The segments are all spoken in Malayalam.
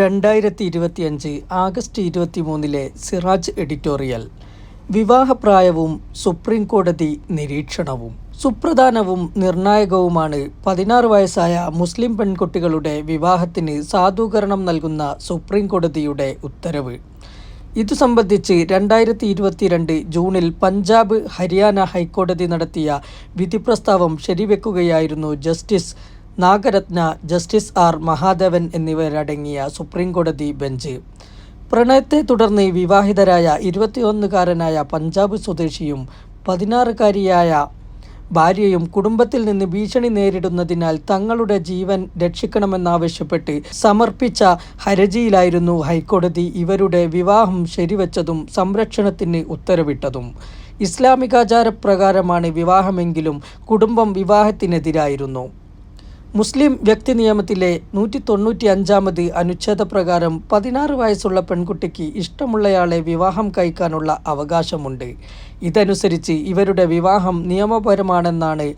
രണ്ടായിരത്തി ഇരുപത്തിയഞ്ച് ആഗസ്റ്റ് ഇരുപത്തി മൂന്നിലെ സിറാജ് എഡിറ്റോറിയൽ. വിവാഹപ്രായവും സുപ്രീം കോടതി നിരീക്ഷണവും. സുപ്രധാനവും നിർണായകവുമാണ് പതിനാറ് വയസ്സായ മുസ്ലിം പെൺകുട്ടികളുടെ വിവാഹത്തിന് സാധൂകരണം നൽകുന്ന സുപ്രീം കോടതിയുടെ ഉത്തരവ്. ഇതു സംബന്ധിച്ച് രണ്ടായിരത്തി ഇരുപത്തിരണ്ട് ജൂണിൽ പഞ്ചാബ് ഹരിയാന ഹൈക്കോടതി നടത്തിയ വിധിപ്രസ്താവം ശരിവെക്കുകയായിരുന്നു justice Nagarathna justice R Mahadevan എന്നിവരടങ്ങിയ സുപ്രീം കോടതി ബെഞ്ച്. പ്രണയത്തെ തുടർന്ന് വിവാഹിതരായ ഇരുപത്തിയൊന്നുകാരനായ പഞ്ചാബ് സ്വദേശിയും പതിനാറുകാരിയായ ഭാര്യയും കുടുംബത്തിൽ നിന്ന് ഭീഷണി നേരിടുന്നതിനാൽ തങ്ങളുടെ ജീവൻ രക്ഷിക്കണമെന്നാവശ്യപ്പെട്ട് സമർപ്പിച്ച ഹർജിയിലായിരുന്നു ഹൈക്കോടതി ഇവരുടെ വിവാഹം ശരിവച്ചതും സംരക്ഷണത്തിന് ഉത്തരവിട്ടതും. ഇസ്ലാമികാചാരപ്രകാരമാണ് വിവാഹമെങ്കിലും കുടുംബം വിവാഹത്തിനെതിരായിരുന്നു. മുസ്ലിം വ്യക്തി നിയമത്തിലെ നൂറ്റി തൊണ്ണൂറ്റി അഞ്ചാമത് അനുച്ഛേദപ്രകാരം പതിനാറ് വയസ്സുള്ള പെൺകുട്ടിക്ക് ഇഷ്ടമുള്ളയാളെ വിവാഹം കഴിക്കാനുള്ള അവകാശമുണ്ട്. ഇതനുസരിച്ച് ഇവരുടെ വിവാഹം നിയമപരമാണെന്നാണ്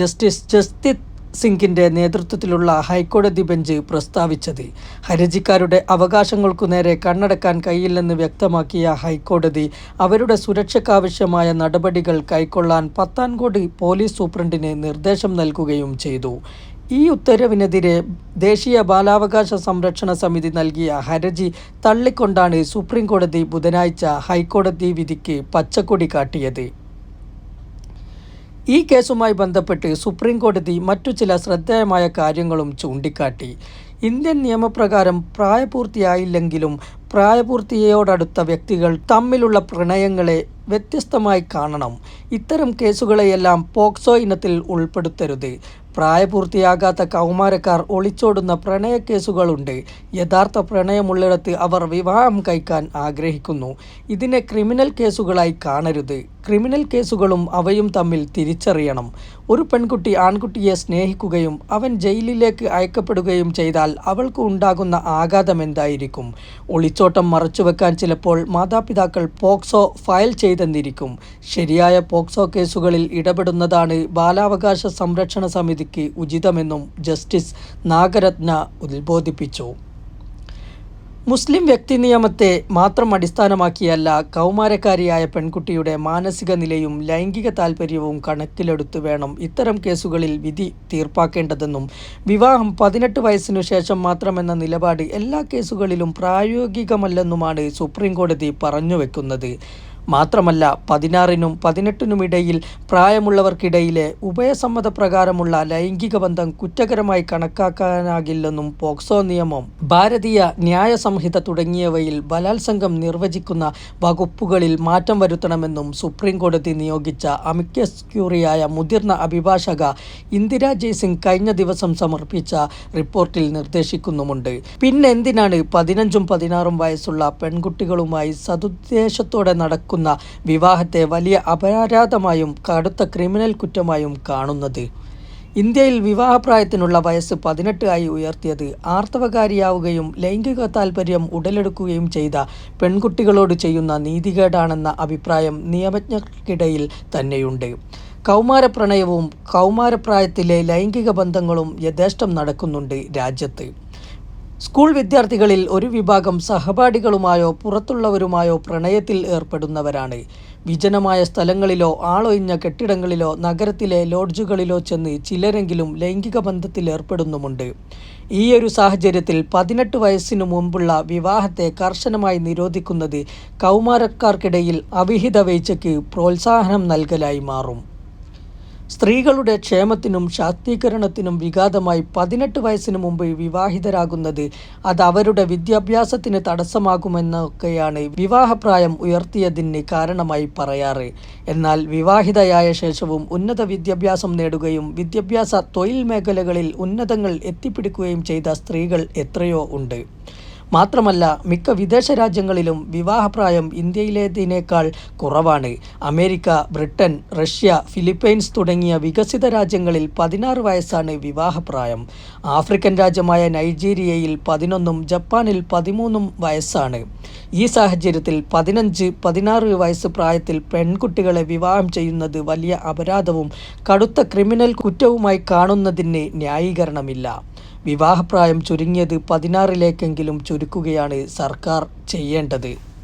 ജസ്റ്റിസ് ജസ്തിത് സിംഗിന്റെ നേതൃത്വത്തിലുള്ള ഹൈക്കോടതി ബെഞ്ച് പ്രസ്താവിച്ചത്. ഹരജിക്കാരുടെ അവകാശങ്ങൾക്കു നേരെ കണ്ണടക്കാൻ കഴിയില്ലെന്ന് വ്യക്തമാക്കിയ ഹൈക്കോടതി അവരുടെ സുരക്ഷയ്ക്കാവശ്യമായ നടപടികൾ കൈക്കൊള്ളാൻ പത്താൻകോട് പോലീസ് സൂപ്രണ്ടിന് നിർദ്ദേശം നൽകുകയും ചെയ്തു. ഈ ഉത്തരവിനെതിരെ ദേശീയ ബാലാവകാശ സംരക്ഷണ സമിതി നൽകിയ ഹർജി തള്ളിക്കൊണ്ടാണ് സുപ്രീം കോടതി ബുധനാഴ്ച ഹൈക്കോടതി വിധിക്ക് പച്ചക്കൊടി കാട്ടിയത്. ഈ കേസുമായി ബന്ധപ്പെട്ട് സുപ്രീം കോടതി മറ്റു ചില ശ്രദ്ധേയമായ കാര്യങ്ങളും ചൂണ്ടിക്കാട്ടി. ഇന്ത്യൻ നിയമപ്രകാരം പ്രായപൂർത്തിയായില്ലെങ്കിലും പ്രായപൂർത്തിയോടടുത്ത വ്യക്തികൾ തമ്മിലുള്ള പ്രണയങ്ങളെ വ്യത്യസ്തമായി കാണണം. ഇത്തരം കേസുകളെയെല്ലാം പോക്സോ ഇനത്തിൽ ഉൾപ്പെടുത്തരുത്. പ്രായപൂർത്തിയാകാത്ത കൗമാരക്കാർ ഒളിച്ചോടുന്ന പ്രണയക്കേസുകളുണ്ട്. യഥാർത്ഥ പ്രണയമുള്ളിടത്ത് അവർ വിവാഹം കഴിക്കാൻ ആഗ്രഹിക്കുന്നു. ഇതിനെ ക്രിമിനൽ കേസുകളായി കാണരുത്. ക്രിമിനൽ കേസുകളും അവയും തമ്മിൽ തിരിച്ചറിയണം. ഒരു പെൺകുട്ടി ആൺകുട്ടിയെ സ്നേഹിക്കുകയും അവൻ ജയിലിലേക്ക് അയക്കപ്പെടുകയും ചെയ്താൽ അവൾക്ക് ഉണ്ടാകുന്ന ആഘാതം എന്തായിരിക്കും? ഒളിച്ചോട്ടം മറച്ചുവെക്കാൻ ചിലപ്പോൾ മാതാപിതാക്കൾ പോക്സോ ഫയൽ ചെയ്തെന്നിരിക്കും. ശരിയായ പോക്സോ കേസുകളിൽ ഇടപെടുന്നതാണ് ബാലാവകാശ സംരക്ഷണ സമിതിക്ക് ഉചിതമെന്നും ജസ്റ്റിസ് നാഗരത്ന ഉദ്ബോധിപ്പിച്ചു. മുസ്ലിം വ്യക്തി നിയമത്തെ മാത്രം അടിസ്ഥാനമാക്കിയല്ല കൗമാരക്കാരിയായ പെൺകുട്ടിയുടെ മാനസിക നിലയും ലൈംഗിക താൽപ്പര്യവും കണക്കിലെടുത്തു വേണം ഇത്തരം കേസുകളിൽ വിധി തീർപ്പാക്കേണ്ടതെന്നും വിവാഹം പതിനെട്ട് വയസ്സിനു ശേഷം മാത്രമെന്ന നിലപാട് എല്ലാ കേസുകളിലും പ്രായോഗികമല്ലെന്നുമാണ് സുപ്രീം കോടതി പറഞ്ഞുവെക്കുന്നത് മാത്രമല്ല പതിനാറിനും പതിനെട്ടിനുമിടയിൽ പ്രായമുള്ളവർക്കിടയിലെ ഉഭയസമ്മതപ്രകാരമുള്ള ലൈംഗിക ബന്ധം കുറ്റകരമായി കണക്കാക്കാനാകില്ലെന്നും പോക്സോ നിയമം ഭാരതീയ ന്യായ സംഹിത തുടങ്ങിയവയിൽ ബലാത്സംഗം നിർവചിക്കുന്ന വകുപ്പുകളിൽ മാറ്റം വരുത്തണമെന്നും സുപ്രീംകോടതി നിയോഗിച്ച അമിക്കസ് ക്യൂറിയായ മുതിർന്ന അഭിഭാഷക ഇന്ദിരാ ജയ്സിംഗ് കഴിഞ്ഞ ദിവസം സമർപ്പിച്ച റിപ്പോർട്ടിൽ നിർദ്ദേശിക്കുന്നുമുണ്ട്. പിന്നെന്തിനാണ് പതിനഞ്ചും പതിനാറും വയസ്സുള്ള പെൺകുട്ടികളുമായി സതുദ്ദേശത്തോടെ നടക്കുന്ന വിവാഹത്തെ വലിയ അപരാധമായും കടുത്ത ക്രിമിനൽ കുറ്റമായും കാണുന്നത്. ഇന്ത്യയിൽ വിവാഹപ്രായത്തിനുള്ള വയസ്സ് പതിനെട്ട് ആയി ഉയർത്തിയത് ആർത്തവകാരിയാവുകയും ലൈംഗിക താൽപ്പര്യം ഉടലെടുക്കുകയും ചെയ്ത പെൺകുട്ടികളോട് ചെയ്യുന്ന നീതികേടാണെന്ന അഭിപ്രായം നിയമജ്ഞർക്കിടയിൽ തന്നെയുണ്ട്. കൗമാരപ്രണയവും കൗമാരപ്രായത്തിലെ ലൈംഗിക ബന്ധങ്ങളും യഥേഷ്ടം നടക്കുന്നുണ്ട് രാജ്യത്ത്. സ്കൂൾ വിദ്യാർത്ഥികളിൽ ഒരു വിഭാഗം സഹപാഠികളുമായോ പുറത്തുള്ളവരുമായോ പ്രണയത്തിൽ ഏർപ്പെടുന്നവരാണ്. വിജനമായ സ്ഥലങ്ങളിലോ ആളൊഴിഞ്ഞ കെട്ടിടങ്ങളിലോ നഗരത്തിലെ ലോഡ്ജുകളിലോ ചെന്ന് ചിലരെങ്കിലും ലൈംഗിക ബന്ധത്തിൽ ഏർപ്പെടുന്നുമുണ്ട്. ഈയൊരു സാഹചര്യത്തിൽ പതിനെട്ട് വയസ്സിനു മുമ്പുള്ള വിവാഹത്തെ കർശനമായി നിരോധിക്കുന്നത് കൗമാരക്കാർക്കിടയിൽ അവിഹിത വീഴ്ചയ്ക്ക് പ്രോത്സാഹനം നൽകലായി മാറും. സ്ത്രീകളുടെ ക്ഷേമത്തിനും ശാക്തീകരണത്തിനും വിഘാതമായി പതിനെട്ട് വയസ്സിന് മുമ്പ് വിവാഹിതരാകുന്നത് അത് അവരുടെ വിദ്യാഭ്യാസത്തിന് തടസ്സമാകുമെന്നൊക്കെയാണ് വിവാഹപ്രായം ഉയർത്തിയതിന് കാരണമായി പറയാറ്. എന്നാൽ വിവാഹിതയായ ശേഷവും ഉന്നത വിദ്യാഭ്യാസം നേടുകയും വിദ്യാഭ്യാസ തൊഴിൽ മേഖലകളിൽ ഉന്നതങ്ങൾ എത്തിപ്പിടിക്കുകയും ചെയ്ത സ്ത്രീകൾ എത്രയോ ഉണ്ട്. മാത്രമല്ല മിക്ക വിദേശ രാജ്യങ്ങളിലും വിവാഹപ്രായം ഇന്ത്യയിലേതിനേക്കാൾ കുറവാണ്. അമേരിക്ക ബ്രിട്ടൻ റഷ്യ ഫിലിപ്പൈൻസ് തുടങ്ങിയ വികസിത രാജ്യങ്ങളിൽ പതിനാറ് വയസ്സാണ് വിവാഹപ്രായം. ആഫ്രിക്കൻ രാജ്യമായ നൈജീരിയയിൽ പതിനൊന്നും ജപ്പാനിൽ പതിമൂന്നും വയസ്സാണ്. ഈ സാഹചര്യത്തിൽ പതിനഞ്ച് പതിനാറ് വയസ്സ് പ്രായത്തിൽ പെൺകുട്ടികളെ വിവാഹം ചെയ്യുന്നത് വലിയ അപരാധവും കടുത്ത ക്രിമിനൽ കുറ്റവുമായി കാണുന്നതിന് ന്യായീകരണമില്ല. വിവാഹപ്രായം ചുരുങ്ങിയത് പതിനാറിലേക്കെങ്കിലും ചുരുക്കുകയാണ് സർക്കാർ ചെയ്യേണ്ടത്.